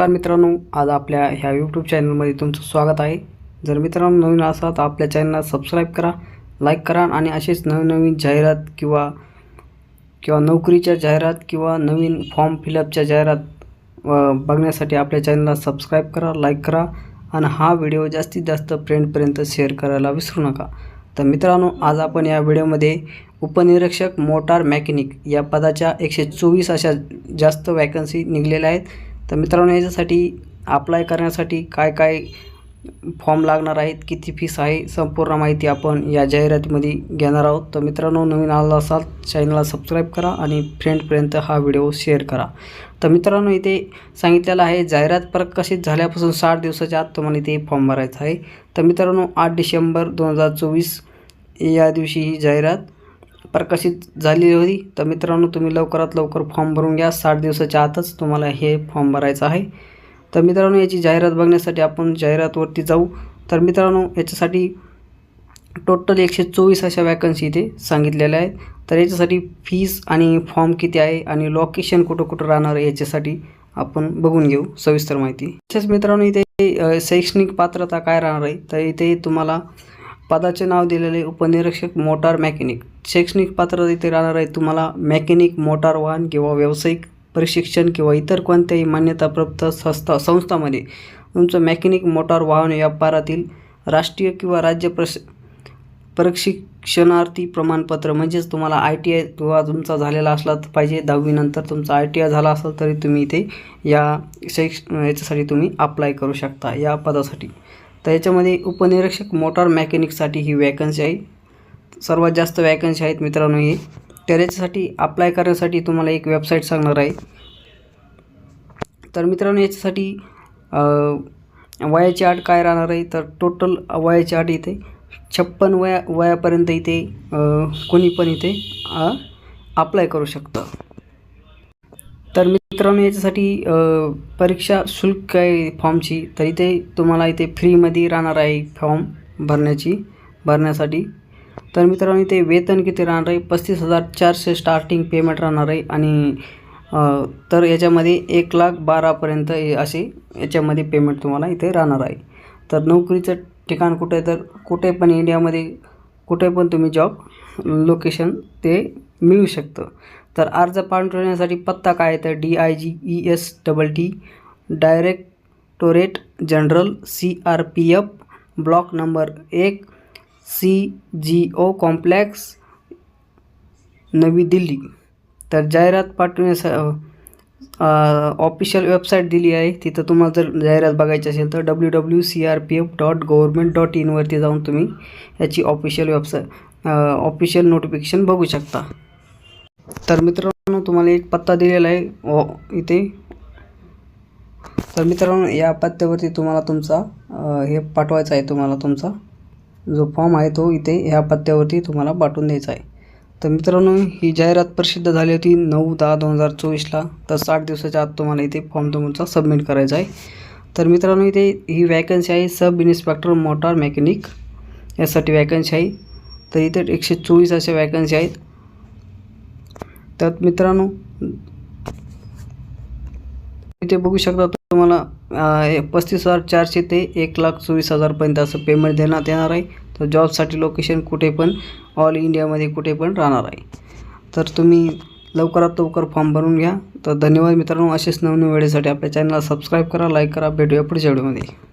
नमस्कार मित्रांनो आज आपल्या ह्या यूट्यूब चॅनलमध्ये तुमचं स्वागत आहे. जर मित्रांनो नवीन असाल तर आपल्या चॅनलला सबस्क्राईब करा लाईक करा आणि असेच नवीन नवीन जाहिरात किंवा किंवा नोकरीच्या जाहिरात किंवा नवीन फॉर्म फिलअपच्या जाहिरात बघण्यासाठी आपल्या चॅनलला सबस्क्राईब करा लाईक करा आणि हा व्हिडिओ जास्तीत जास्त फ्रेंडपर्यंत शेअर करायला विसरू नका. तर मित्रांनो आज आपण या व्हिडिओमध्ये उपनिरीक्षक मोटार मॅकॅनिक या पदाच्या एकशे चोवीस अशा जास्त वॅकन्सी निघलेल्या आहेत. तर मित्रांनो याच्यासाठी अप्लाय करण्यासाठी काय काय फॉर्म लागणार आहेत किती फीस आहे संपूर्ण माहिती आपण या जाहिरातीमध्ये घेणार आहोत. तर मित्रांनो नवीन आला असाल चॅनलला सबस्क्राईब करा आणि फ्रेंडपर्यंत हा व्हिडिओ शेअर करा. तर मित्रांनो इथे सांगितलेलं आहे जाहिरात प्रकाशित झाल्यापासून साठ दिवसाच्या आत तुम्हाला इथे फॉर्म भरायचा आहे. तर मित्रांनो आठ डिसेंबर दोन हजार चोवीस या दिवशी ही जाहिरात प्रकाशित झालेली होती. तर मित्रांनो तुम्ही लवकरात लवकर फॉर्म भरून घ्या. साठ दिवसाच्या आतच तुम्हाला हे फॉर्म भरायचं आहे. तर मित्रांनो याची जाहिरात बघण्यासाठी आपण जाहिरातवरती जाऊ. तर मित्रांनो याच्यासाठी टोटल एकशे चोवीस अशा वॅकन्सी इथे सांगितलेल्या आहेत. तर याच्यासाठी फीस आणि फॉर्म किती आहे आणि लोकेशन कुठं कुठं राहणार आहे याच्यासाठी आपण बघून घेऊ. सविस्तर माहिती. तसेच मित्रांनो इथे शैक्षणिक पात्रता काय राहणार आहे? तर इथे तुम्हाला पदाचे नाव दिलेले उपनिरीक्षक मोटार मेकॅनिक. शैक्षणिक पात्रता इथे राहणार आहे. तुम्हाला मेकॅनिक मोटार वाहन किंवा व्यावसायिक प्रशिक्षण किंवा इतर कोणत्याही मान्यताप्राप्त संस्था संस्थामध्ये तुमचं मेकॅनिक मोटार वाहन व्यापारातील राष्ट्रीय किंवा राज्य प्रश प्रशिक्षणार्थी प्रमाणपत्र म्हणजेच तुम्हाला आय टी आय किंवा तुमचा झालेला असला पाहिजे. दहावीनंतर तुमचा आय टी आय झाला असेल तरी तुम्ही इथे या शैक्ष याच्यासाठी तुम्ही अप्लाय करू शकता या पदासाठी. तर याच्यामध्ये उपनिरीक्षक मोटार मॅकॅनिकसाठी ही वॅकन्सी आहे. सर्वात जास्त वॅकन्सी आहेत मित्रांनो ही. तर याच्यासाठी अप्लाय करण्यासाठी तुम्हाला एक वेबसाईट सांगणार आहे. तर मित्रांनो याच्यासाठी वयाची आट काय राहणार आहे? तर टोटल वयाची आट इथे छप्पन वया वयापर्यंत इथे कोणी पण इथे अप्लाय करू शकतं. तर मित्रांनो याच्यासाठी परीक्षा शुल्क आहे फॉर्मची? तर इथे तुम्हाला इथे फ्रीमध्ये राहणार आहे फॉर्म भरण्याची भरण्यासाठी. तर मित्रांनो इथे वेतन किती राहणार आहे? पस्तीस हजार चारशे स्टार्टिंग पेमेंट राहणार आहे आणि तर याच्यामध्ये एक लाख बारापर्यंत हे असे याच्यामध्ये पेमेंट तुम्हाला इथे राहणार आहे. तर नोकरीचं ठिकाण कुठे आहे? तर कुठे पण इंडियामध्ये कुठे पण तुम्ही जॉब लोकेशन ते मिळू शकतं. तर अर्ज पाठवण्यासाठी पत्ता काय तर D I G E S double T directorate general C R P F block number एक C G O complex Navi Delhi. तर जाहिरात पाठवण्यास ऑफिशियल वेबसाईट दिली आहे. तिथं तुम्हाला जर जाहिरात बघायची असेल तर W W C R P F dot government dot इनवरती जाऊन तुम्ही याची ऑफिशियल वेबसाईट ऑफिशियल नोटिफिकेशन बघू शकता. तर मित्रांनो तुम्हाला एक पत्ता दिलेला आहे. हो इथे. तर मित्रांनो या पत्त्यावरती तुम्हाला तुमचा हे पाठवायचा आहे तुम्हाला तुमचा जो फॉर्म आहे तो इथे ह्या पत्त्यावरती तुम्हाला पाठवून द्यायचा आहे. तर मित्रांनो ही जाहिरात प्रसिद्ध झाली होती नऊ दहा दोन हजार चोवीसला. तर साठ दिवसाच्या आत तुम्हाला इथे फॉर्म तुमचा सबमिट करायचा आहे. तर मित्रांनो इथे ही वॅकन्सी आहे सब इन्स्पेक्टर मोटार मेकॅनिक यासाठी वॅकन्सी आहे. तर इथे एकशे चोवीस अशा वॅकन्सी आहेत. त्यात मित्रांनो इथे बघू शकता तुम्हाला पस्तीस हजार चारशे ते एक लाख चोवीस हजारपर्यंत असं पेमेंट देण्यात येणार आहे. तर जॉबसाठी लोकेशन कुठे पण ऑल इंडियामध्ये कुठे पण राहणार आहे. तर तुम्ही लवकरात लवकर फॉर्म भरून घ्या. तर धन्यवाद मित्रांनो असेच नवनवीन वेळेसाठी आपल्या चॅनलला सबस्क्राईब करा लाईक करा भेटूया पुढच्या व्हिडिओमध्ये